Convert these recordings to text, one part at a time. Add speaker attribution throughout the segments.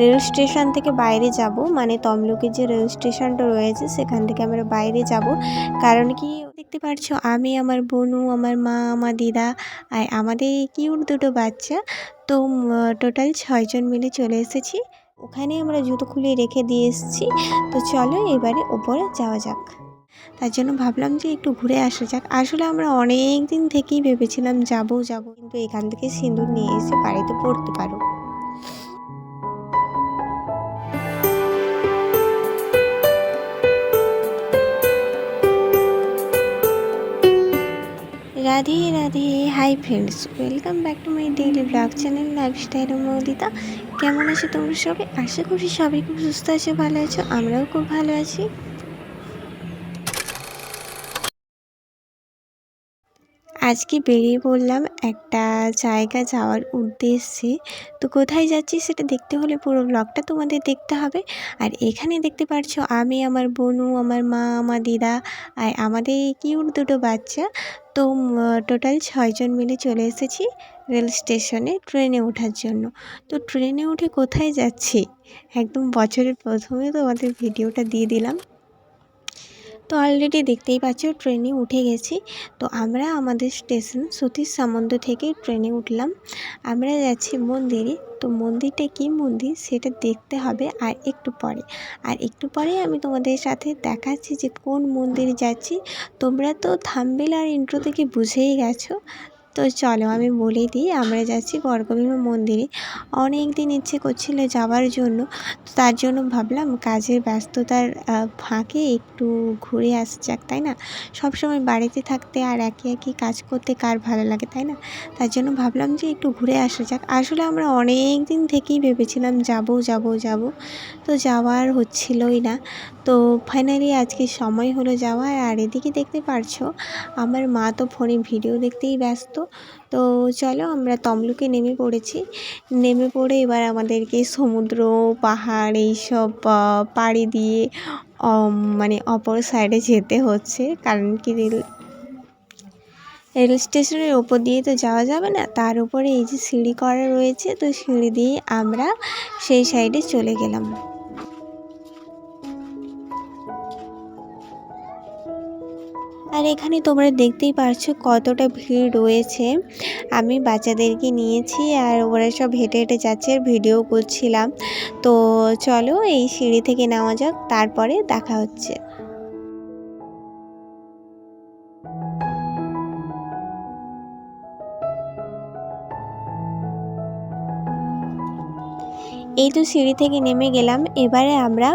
Speaker 1: Rail station থেকে বাইরে যাব মানে তমলুকের যে রেল স্টেশনটা রয়েছে সেখান থেকে আমরা বাইরে যাব। কারণ কি, দেখতে পারছ আমি, আমার বোনু, আমার মা, আমার দিদা আর আমাদের কিউট দুটো বাচ্চা, তো টোটাল ছয়জন মিলে চলে এসেছি। ওখানে আমরা জুতো খুলে রেখে দিয়ে এসেছি। তো চলো এবারে ওপরে যাওয়া যাক। তার জন্য ভাবলাম যে একটু ঘুরে আসা যাক। আসলে আমরা অনেক দিন থেকেই ভেবেছিলাম যাব যাব, কিন্তু এখান থেকে সিঁদুর নিয়ে এসে বাড়িতে পড়তে পারো Radhe Radhe. Hi friends welcome back to my daily blog channel lifestyle Moudita কেমন আছো তোমরা সবাই? আশা করি সবাই খুব সুস্থ আছো, ভালো আছো। আমরাও খুব ভালো আছি। আজকে বেরিয়ে পড়লাম একটা জায়গা যাওয়ার উদ্দেশ্যে। তো কোথায় যাচ্ছি সেটা দেখতে হলে পুরো ব্লগটা তোমাদের দেখতে হবে। আর এখানে দেখতে পারছ আমি, আমার বোনু, আমার মা, আমার দিদা, আর আমাদের এই কিউট দুটো বাচ্চা। তো টোটাল ছয়জন মিলে চলে এসেছি রেল স্টেশনে ট্রেনে ওঠার জন্য। তো ট্রেনে উঠে কোথায় যাচ্ছি? একদম বছরের প্রথমে তোমাদের ভিডিওটা দিয়ে দিলাম। তো অলরেডি দেখতেই পাচ্ছ ট্রেনে উঠে গেছি। তো আমরা আমাদের স্টেশন সতীশ সামন্ত থেকে ট্রেনে উঠলাম। আমরা যাচ্ছি মন্দিরে। তো মন্দিরটা কি মন্দির? সেটা দেখতে হবে আর একটু পরে। আর একটু পরে আমি তোমাদের সাথে দেখাচ্ছি যে কোন মন্দিরে যাচ্ছি। তোমরা তো থাম্বেল আর ইন্ট্রো থেকে বুঝেই গেছো। তো চলো আমি বলে দিই, আমরা যাচ্ছি বর্গভীমা মন্দিরে। অনেক দিন ইচ্ছে করছিল যাওয়ার জন্য, তো তার জন্য ভাবলাম কাজের ব্যস্ততার ফাঁকে একটু ঘুরে আসা যাক, তাই না? সবসময় বাড়িতে থাকতে আর একে একই কাজ করতে কার ভালো লাগে, তাই না? তার জন্য ভাবলাম যে একটু ঘুরে আসা যাক। আসলে আমরা অনেক দিন থেকেই ভেবেছিলাম যাব যাব যাব, তো যাওয়ার হচ্ছিলই না। তো ফাইনালি আজকে সময় হলো যাওয়ার, আর এদিকে দেখতে পারছ, আমার মা তো ফোনে ভিডিও দেখতেই ব্যস্ত। তো চলো আমরা তমলুকে নেমে পড়েছি। নেমে পড়ে এবার আমাদেরকে সমুদ্র, পাহাড় এইসব পাড়ি দিয়ে মানে অপর সাইডে যেতে হচ্ছে। কারণ কি রেল রেল স্টেশনের ওপর দিয়ে তো যাওয়া যাবে না। তার উপরে এই যে সিঁড়ি করা রয়েছে, তো সিঁড়ি দিয়ে আমরা সেই সাইডে চলে গেলাম। আর এখানে তোমরা দেখতেই পারছ কতটা ভিড় রয়েছে। আমি বাচ্চাদেরকে নিয়েছি আর ওরা সব হেঁটে হেঁটে যাচ্ছে আর ভিডিও করছিলাম। তো চলো এই সিঁড়ি থেকে নেওয়া যাক, তারপরে দেখা হচ্ছে। এই তো সিঁড়ি থেকে নেমে গেলাম। এবারে আমরা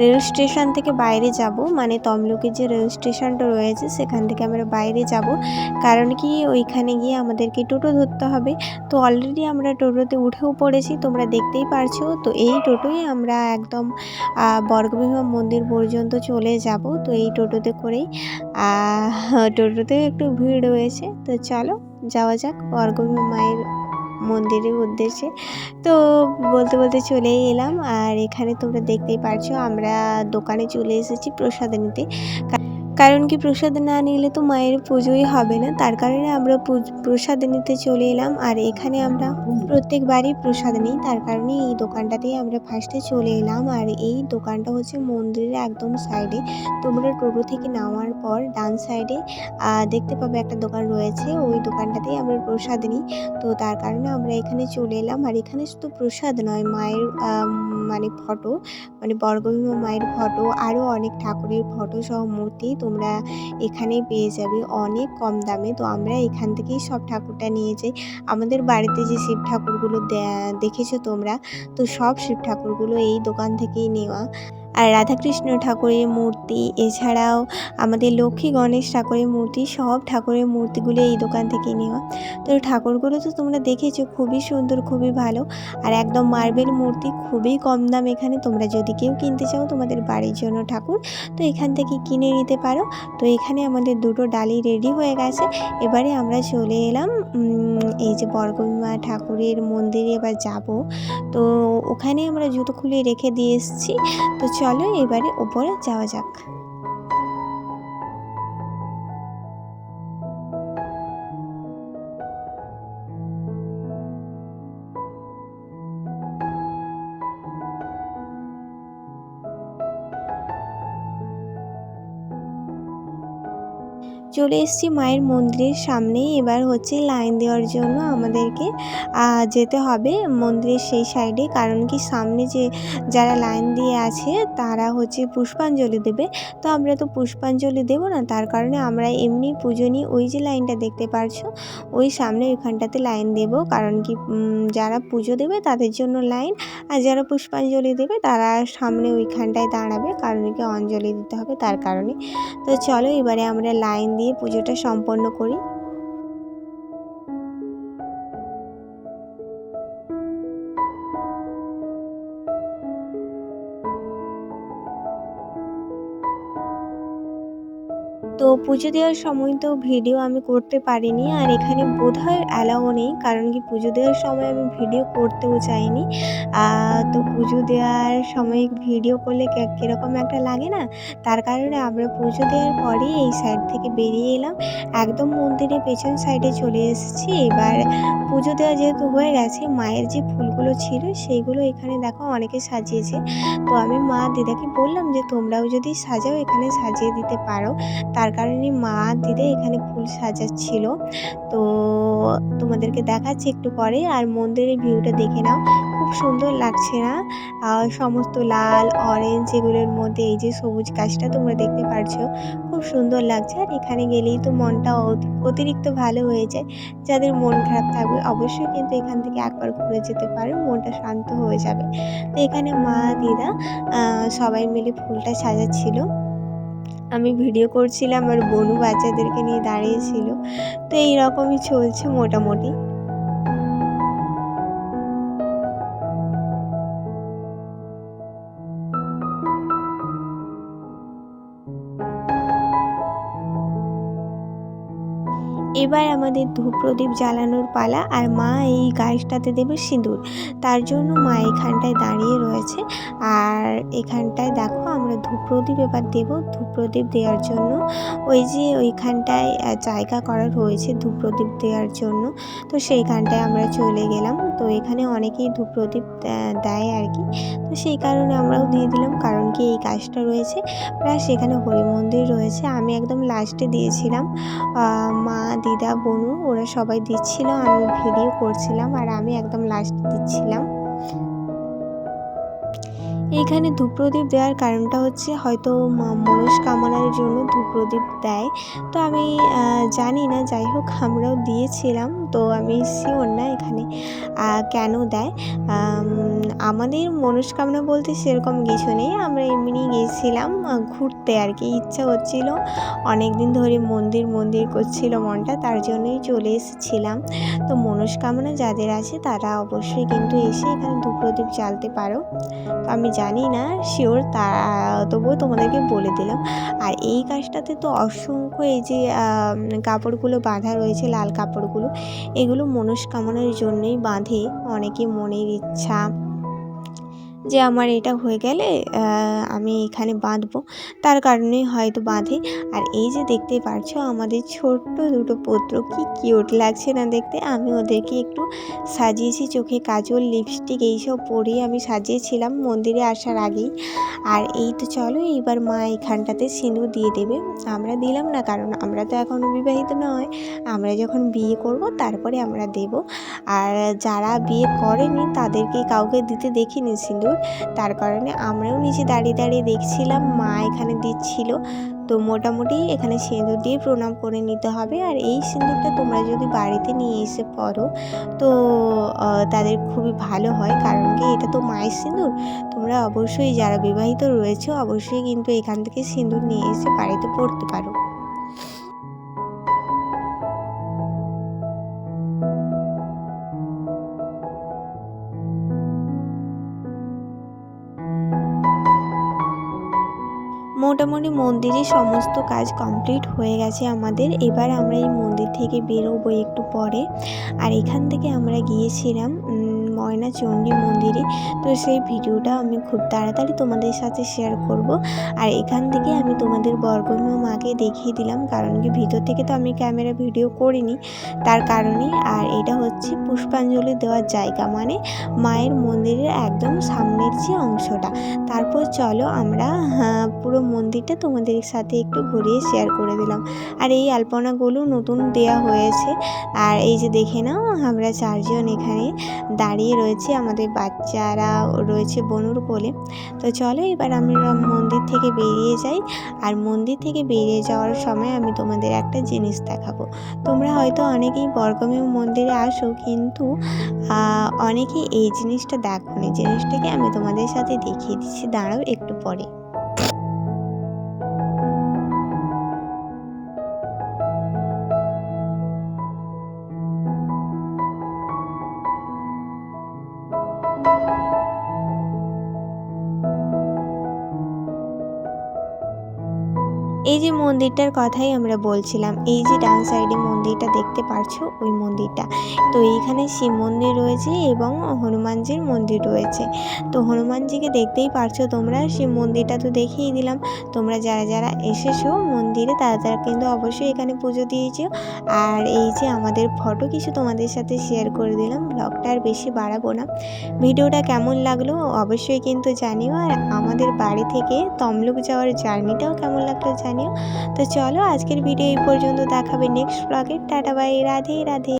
Speaker 1: রেল স্টেশন থেকে বাইরে যাব। মানে তমলুকের যে রেল স্টেশনটা রয়েছে, সেখান থেকে আমরা বাইরে যাব। কারণ কি, ওইখানে গিয়ে আমাদেরকে টোটো ধরতে হবে। তো অলরেডি আমরা টোটোতে উঠেও পড়েছি, তোমরা দেখতেই পারছ। তো এই টোটোই আমরা একদম বর্গভীমা মন্দির পর্যন্ত চলে যাব। তো এই টোটোতে করেই টোটোতে একটু ভিড় রয়েছে। তো চলো, যাওয়া যাক বর্গভীমা মায়ের মন্দিরের উদ্দেশ্যে। তো বলতে বলতে চলেই এলাম। আর এখানে তোমরা দেখতেই পারছ, আমরা দোকানে চলে এসেছি প্রসাদ নিতে কারণ কি প্রসাদ না নিলে তো মায়ের পুজোই হবে না? তার কারণে আমরা প্রসাদ নিতে চলে এলাম। আর এখানে আমরা প্রত্যেকবারই প্রসাদ নিই। তার কারণে এই দোকানটাতেই আমরা ফার্স্টে চলে এলাম। আর এই দোকানটা হচ্ছে মন্দিরের একদম সাইডে তোমরা টোটো থেকে নামার পর ডান সাইডে দেখতে পাবে একটা দোকান রয়েছে। ওই দোকানটাতেই আমরা প্রসাদ নিই। তো তার কারণে আমরা এখানে চলে এলাম। আর এখানে শুধু প্রসাদ নয়, মায়ের মানে ফটো মানে বর্গভীমা মায়ের ফটো আরও অনেক ঠাকুরের ফটো সহ মূর্তি তোমরা এখানেই পেয়ে যাবে অনেক কম দামে। তো আমরা এখান থেকেই সব ঠাকুরটা নিয়ে যাই। আমাদের বাড়িতে যে শিব ঠাকুরগুলো দেখেছ তোমরা? তো সব শিব ঠাকুরগুলো এই দোকান থেকেই নেওয়া। আর রাধাকৃষ্ণ ঠাকুরের মূর্তি, এছাড়াও আমাদের লক্ষ্মী গণেশ ঠাকুরের মূর্তি, সব ঠাকুরের মূর্তিগুলো এই দোকান থেকে নেওয়া। তো ঠাকুরগুলো তো তোমরা দেখেছ, খুবই সুন্দর, খুবই ভালো। আর একদম মার্বেল মূর্তি খুবই কম দাম এখানে। তোমরা যদি কেউ কিনতে চাও তোমাদের বাড়ির জন্য ঠাকুর, তো এখান থেকে কিনে নিতে পারো। তো এখানে আমাদের দুটো ডালি রেডি হয়ে গেছে। এবারে আমরা চলে এলাম এই যে বর্গমা ঠাকুরের মন্দিরে এবার যাব। তো ওখানে আমরা জুতো খুলে রেখে দিয়ে এসেছি। তো চলো এবারে ওপরে যাওয়া যাক। চলে এসেছি মায়ের মন্দিরের সামনে এবার হচ্ছে লাইন দেওয়ার জন্য আমাদেরকে যেতে হবে মন্দিরের সেই সাইডে। কারণ কি সামনে যে যারা লাইন দিয়ে আছে, তারা হচ্ছে পুষ্পাঞ্জলি দেবে। তো আমরা তো পুষ্পাঞ্জলি দেবো না, তার কারণে আমরা এমনি পুজো নিয়ে ওই যে লাইনটা দেখতে পারছ, ওই সামনে ওইখানটাতে লাইন দেব। কারণ কি যারা পুজো দেবে তাদের জন্য লাইন, আর যারা পুষ্পাঞ্জলি দেবে তারা সামনে ওইখানটায় দাঁড়াবে। কারণ কি অঞ্জলি দিতে হবে তার কারণে। তো চলো এবারে আমরা লাইন দিয়ে পুজোটা সম্পন্ন করি। পুজো দেওয়ার সময় তো ভিডিও আমি করতে পারিনি, আর এখানে বোধহয় অ্যালাও নেই, কারণ কি পুজো দেওয়ার সময় আমি ভিডিও করতেও চাইনি। তো পুজো দেওয়ার সময় ভিডিও করলে কীরকম একটা লাগে না? তার কারণে আমরা পুজো দেওয়ার পরেই এই সাইড থেকে বেরিয়ে এলাম। একদম মন্দিরের পেছন সাইডে চলে এসেছি। এবার পুজো দেওয়া যেহেতু হয়ে গেছে, মায়ের যে ফুলগুলো ছিল সেইগুলো এখানে দেখো অনেকে সাজিয়েছে। তো আমি মা দিদাকে বললাম যে তোমরাও যদি সাজাও, এখানে সাজিয়ে দিতে পারো। তার কারণে মা দিদা এখানে ফুল সাজাচ্ছিল। তো তোমাদেরকে দেখাচ্ছি একটু পরে আর মন্দিরের ভিউটা দেখে নাও। খুব সুন্দর লাগছে না? সমস্ত লাল অরেঞ্জ এগুলোর মধ্যে এই যে সবুজ গাছটা তোমরা দেখতে পারছ, খুব সুন্দর লাগছে। আর এখানে গেলেই তো মনটা অতিরিক্ত ভালো হয়ে যায়। যাদের মন খারাপ থাকবে অবশ্যই কিন্তু এখান থেকে একবার ঘুরে যেতে পারো, মনটা শান্ত হয়ে যাবে। তো এখানে মা, দিদা সবাই মিলে ফুলটা সাজাচ্ছিল। আমি ভিডিও করছিলাম আর বনু বাচ্চাদেরকে নিয়ে দাঁড়িয়েছিল তো এইরকমই চলছে মোটামুটি। এবার আমাদের ধূপ প্রদীপ জ্বালানোর পালা আর মা এই গাছটাতে দেবে সিঁদুর। তার জন্য মা এখানটায় দাঁড়িয়ে রয়েছে। আর এখানটায় দেখো আমরা ধূপ প্রদীপ এবার দেবো। ধূপ প্রদীপ দেওয়ার জন্য ওই যে ওইখানটায় জায়গা করা রয়েছে ধূপ প্রদীপ দেওয়ার জন্য। তো সেইখানটায় আমরা চলে গেলাম। তো এখানে অনেকেই ধূপ প্রদীপ দেয় আর কি। তো সেই কারণে আমরাও দিয়ে দিলাম কারণ কি এই কাজটা রয়েছে। প্লাস সেখানে হরি মন্দির রয়েছে। আমি একদম লাস্টে দিয়েছিলাম। মা দিদা বোনু ওরা সবাই দিচ্ছিল আমি ভিডিও করছিলাম আর আমি একদম লাস্ট দিচ্ছিলাম। এইখানে ধূপপ্রদীপ দেওয়ার কারণটা হচ্ছে হয়তো মনস্কামনার জন্য ধূপপ্রদীপ দেয়। তো আমি জানি না, যাই হোক, আমরাও দিয়েছিলাম, তো আমি শিওর না এখানে কেন দেয়। আমাদের মনস্কামনা বলতে সেরকম কিছু নেই, আমরা এমনি গিয়েছিলাম ঘুরতে আর কি। ইচ্ছা হচ্ছিল অনেক দিন ধরে মন্দির মন্দির করছিল মনটা, তার জন্যই চলে এসেছিলাম। তো মনস্কামনা যাদের আছে, তারা অবশ্যই কিন্তু এসে এখানে ধূপপ্রদীপ জ্বালতে পারো। তো আমি জানি না শিওর তা, তবুও তোমাদেরকে বলে দিলাম। আর এই কাজটাতে তো অসংখ্য এই যে কাপড়গুলো বাঁধা রয়েছে, লাল কাপড়গুলো, এগুলো মনস্কামনার জন্যই বাঁধে। অনেকে মনের ইচ্ছা যে আমার এটা হয়ে গেলে আমি এখানে বাঁধবো। তার কারণেই হয়তো বাঁধে। আর এই যে দেখতে পারছ, আমাদের ছোট্ট দুটো পুত্র, কি কিউট লাগছে না দেখতে? আমি ওদেরকে একটু সাজিয়েছি চোখে কাজল লিপস্টিক এইসব পরিয়ে আমি সাজিয়েছিলাম মন্দিরে আসার আগেই। আর এই তো চলো, এইবার মা এখানটাতে সিঁদুর দিয়ে দেবে। আমরা দিলাম না, কারণ আমরা তো এখনও বিবাহিত নয়। আমরা যখন বিয়ে করব, তারপরে আমরা দেব। আর যারা বিয়ে করেনি, তাদেরকে কাউকে দিতে দেখিনি সিঁদুর। তার কারণে আমরাও নিচে দাঁড়িয়ে দাঁড়িয়ে দেখছিলাম, মা এখানে দিচ্ছিল। তো মোটামুটি এখানে সিঁদুর দিয়ে প্রণাম করে নিতে হবে। আর এই সিঁদুরটা তোমরা যদি বাড়িতে নিয়ে এসে পড়ো, তো তাদের খুবই ভালো হয়। কারণ কি এটা তো মায়ের সিঁদুর। তোমরা অবশ্যই যারা বিবাহিত রয়েছে, অবশ্যই কিন্তু এখান থেকে সিঁদুর নিয়ে এসে বাড়িতে পড়তে পারো। মোটামুটি মন্দিরে সমস্ত কাজ কমপ্লিট হয়ে গেছে আমাদের। এবার আমরা এই মন্দির থেকে বেরোবো একটু পরে। আর এখান থেকে আমরা গিয়েছিলাম ময়না চণ্ডী মন্দিরে। তো সেই ভিডিওটা আমি খুব তাড়াতাড়ি তোমাদের সাথে শেয়ার করব। আর এখান থেকে আমি তোমাদের বর্গমীয় মাকে দেখিয়ে দিলাম কারণ কি ভিতর থেকে তো আমি ক্যামেরা ভিডিও করিনি। তার কারণে আর এটা হচ্ছে পুষ্পাঞ্জলি দেওয়ার জায়গা মানে মায়ের মন্দিরের একদম সামনের যে অংশটা। তারপর চলো আমরা হ্যাঁ, পুরো মন্দিরটা তোমাদের সাথে একটু ঘুরিয়ে শেয়ার করে দিলাম। আর এই আলপনাগুলো নতুন দেয়া হয়েছে। আর এই যে দেখে নাও আমরা চারজন এখানে দাঁড়িয়ে রয়েছি আমাদের বাচ্চারা রয়েছে বনুর কোলে। তো চলো এবার আমরা মন্দির থেকে বেরিয়ে যাই। আর মন্দির থেকে বেরিয়ে যাওয়ার সময় আমি তোমাদের একটা জিনিস দেখাবো। তোমরা হয়তো অনেকেই বর্গমীয় মন্দিরে আসো, কিন্তু অনেকেই এই জিনিসটা দেখো নি জিনিসটাকে আমি তোমাদের সাথে দেখিয়ে দিচ্ছি। দাঁড়াও একটু পরে। এই যে মন্দিরটার কথাই আমরা বলছিলাম, এই যে ডান সাইডে মন্দিরটা দেখতে পারছ, ওই মন্দিরটা। তো এইখানে শিব মন্দির রয়েছে এবং হনুমানজির মন্দির রয়েছে। তো হনুমানজিকে দেখতেই পারছ তোমরা, শিব মন্দিরটা তো দেখিয়ে দিলাম। তোমরা যারা যারা এসেছ মন্দিরে, তারা তারা কিন্তু অবশ্যই এখানে পুজো দিয়েছ। আর এই যে আমাদের ফটো কিছু তোমাদের সাথে শেয়ার করে দিলাম ব্লগটা আর বেশি বাড়াবো না। ভিডিওটা কেমন লাগল অবশ্যই কিন্তু জানিও। আর আমাদের বাড়ি থেকে তমলুক যাওয়ার জার্নিটাও কেমন লাগল তো চলো আজকের ভিডিও এই পর্যন্ত দেখাবে নেক্সট ব্লগে টাটা বাই রাধে রাধে।